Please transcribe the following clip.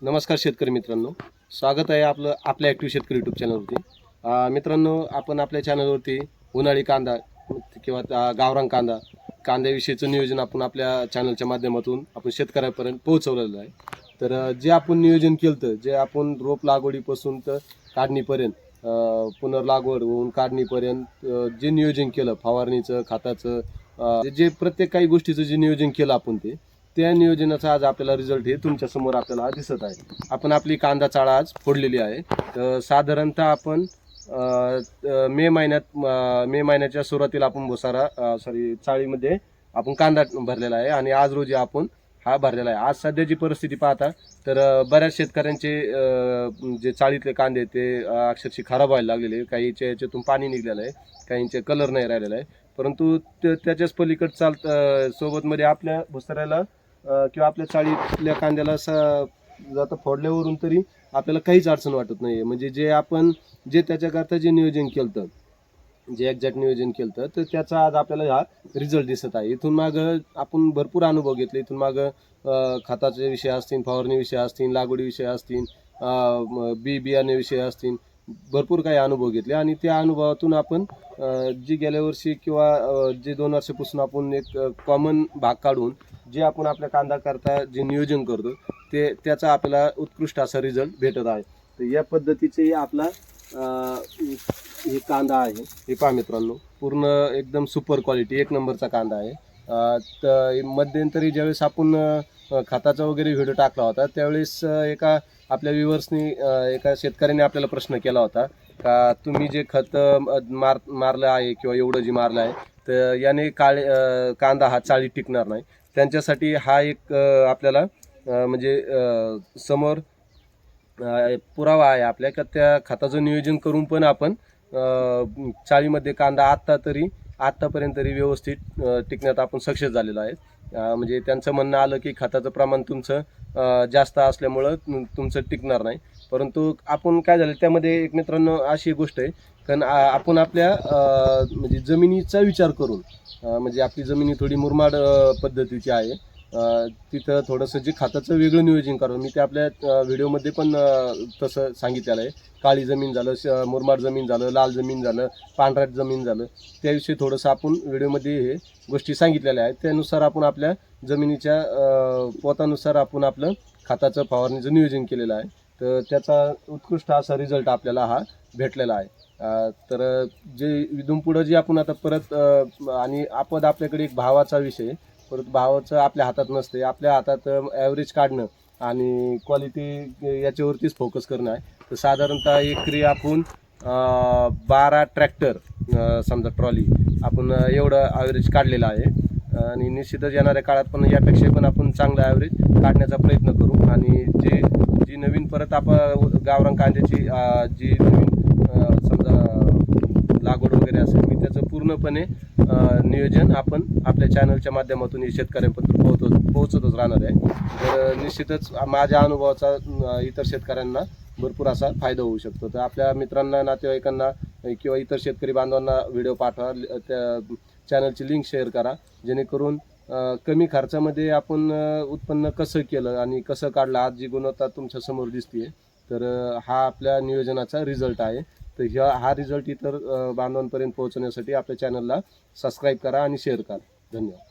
नमस्कार शेतकरी मित्रांनो. स्वागत आहे आपलं आपल्या ॲक्टिव्ह शेतकरी यूट्यूब चॅनलवरती मित्रांनो आपण आपल्या चॅनलवरती उन्हाळी कांदा किंवा अं, गावरान कांदा कांद्याविषयीचं नियोजन आपण आपल्या चॅनलच्या माध्यमातून आपण शेतकऱ्यापर्यंत पोहोचवलेलं आहे. तर जे आपण नियोजन केलं तर जे आपण रोप लागवडीपासून तर काढणीपर्यंत पुनर्लागवड होऊन काढणीपर्यंत जे नियोजन केलं फवारणीचं खताचं जे प्रत्येक काही गोष्टीचं जे नियोजन केलं आपण ते त्या नियोजनाचा आज आपल्याला रिझल्ट हे तुमच्यासमोर आपल्याला दिसत आहे. आपण आपली कांदा चाळा आज फोडलेली आहे. तर साधारणतः आपण मे महिन्यात मे महिन्याच्या सुरुवातीला आपण भुसारा सॉरी चाळीमध्ये आपण कांदा भरलेला आहे आणि आज रोजी आपण हा भरलेला आहे. आज सध्याची परिस्थिती पाहता तर बऱ्याच शेतकऱ्यांचे जे चाळीतले कांदे ते अक्षरशः खराब व्हायला लागलेले काहीच्या याच्यातून पाणी निघलेलं आहे. काहींचे कलर नाही राहिलेला आहे. परंतु त्या- त्याच्याच पलीकड चालत सोबतमध्ये आपल्या भुसाऱ्याला किंवा आपल्या चाळीतल्या कांद्याला स- आता फोडल्यावरून तरी आपल्याला काहीच अडचण वाटत नाही म्हणजे जे आपण जे त्याच्याकरता जे नियोजन केलं जे एक्झॅक्ट नियोजन केलं तर त्याचा आज आपल्याला हा रिझल्ट दिसत आहे. इथून माग आपण भरपूर अनुभव घेतले. इथून माग खताचे विषय असतील फवारणी विषय असतील लागवडी विषय असतील बी बियाणे विषय असतील भरपूर काही अनुभव घेतले आणि त्या अनुभवातून आपण जी गेल्या वर्षी किंवा जे दोन वर्षापासून आपण एक कॉमन भाग काढून जे आपण आपल्या कांदा करता जे नियोजन करतो ते त्याचा आपल्याला उत्कृष्ट असा रिझल्ट भेटत आहे. तर या पद्धतीचे आपला हे कांदा आहे. हे पहा मित्रांनो पूर्ण एकदम सुपर क्वालिटी एक नंबरचा कांदा आहे. तर मध्यंतरी ज्यावेळेस आपण खताचा वगैरे व्हिडिओ टाकला होता. त्यावेळेस एका आपल्या व्ह्युअर्सनी एका शेतकऱ्याने आपल्याला प्रश्न केला होता का तुम्ही जे खत मार मारलं आहे किंवा एवढं जे मारलं आहे तर याने काळे कांदा हा चाळी टिकणार नाही. त्यांच्यासाठी हा एक आपल्याला म्हणजे समोर पुरावा आहे आपल्या का त्या खताचं नियोजन करून पण आपण चाळीमध्ये कांदा आत्ता तरी आत्तापर्यंत तरी व्यवस्थित टिकण्यात आपण सक्सेस झालेलो आहे. म्हणजे त्यांचं म्हणणं आलं की खताचं प्रमाण तुमचं जास्त असल्यामुळं तुमचं टिकणार नाही. परंतु आपण काय झालं त्यामध्ये एक मित्रांनो अशी गोष्ट आहे कारण आपण आपल्या म्हणजे जमिनीचा विचार करून म्हणजे आपली जमिनी थोडी मुरमाड पद्धतीची आहे. तिथं थोडंसं जे खताचं वेगळं नियोजन करावं मी ते आपल्या व्हिडिओमध्ये पण तसं सांगितलेलं आहे. काळी जमीन झालं श- मुरमाड जमीन झालं लाल जमीन झालं पांढराट जमीन झालं त्याविषयी थोडंसं आपण व्हिडिओमध्ये हे गोष्टी सांगितलेल्या आहेत. त्यानुसार आपण आपल्या जमिनीच्या पोतानुसार आपण आपलं खताचं फवारणीचं नियोजन केलेलं आहे. तर त्याचा उत्कृष्ट असा रिझल्ट आपल्याला हा भेटलेला आहे. तर जे इथून पुढं जे आपण आता परत आणि आपद आपल्याकडे एक भावाचा विषय परत भावाचं आपल्या हातात नसते आपल्या हातात ॲव्हरेज काढणं आणि क्वालिटी याच्यावरतीच फोकस करणं आहे. तर साधारणतः एकरी आपण बारा ट्रॅक्टर समजा ट्रॉली आपण एवढं ॲव्हरेज काढलेलं आहे. आणि निश्चितच येणाऱ्या काळात पण यापेक्षा पण आपण चांगलं ॲव्हरेज काढण्याचा प्रयत्न करू. आणि जे जी नवीन परत आपण गावरान कांद्याची जी नवीन समजा लागवड वगैरे असेल मी त्याचं पूर्णपणे नियोजन आपण आपल्या चॅनलच्या माध्यमातून शेतकऱ्यांपर्यंत पोहोचत पोहोचतच राहणार आहे. तर निश्चितच माझ्या अनुभवाचा इतर शेतकऱ्यांना भरपूर असा फायदा होऊ शकतो. तर आपल्या मित्रांना नातेवाईकांना किंवा इतर शेतकरी बांधवांना व्हिडिओ पाठवा ल- त्या चॅनलची लिंक शेअर करा. जेणेकरून कमी खर्चामध्ये आपण उत्पन्न कसं केलं आणि कसं काढलं आज जी गुणवत्ता तुमच्यासमोर दिसते दिसते तर हा आपल्या नियोजनाचा रिझल्ट आहे. तर ह्या हा रिझल्ट इतर बांधवांपर्यंत पोहोचवण्यासाठी आपल्या चॅनलला सबस्क्राईब करा आणि शेअर करा. धन्यवाद.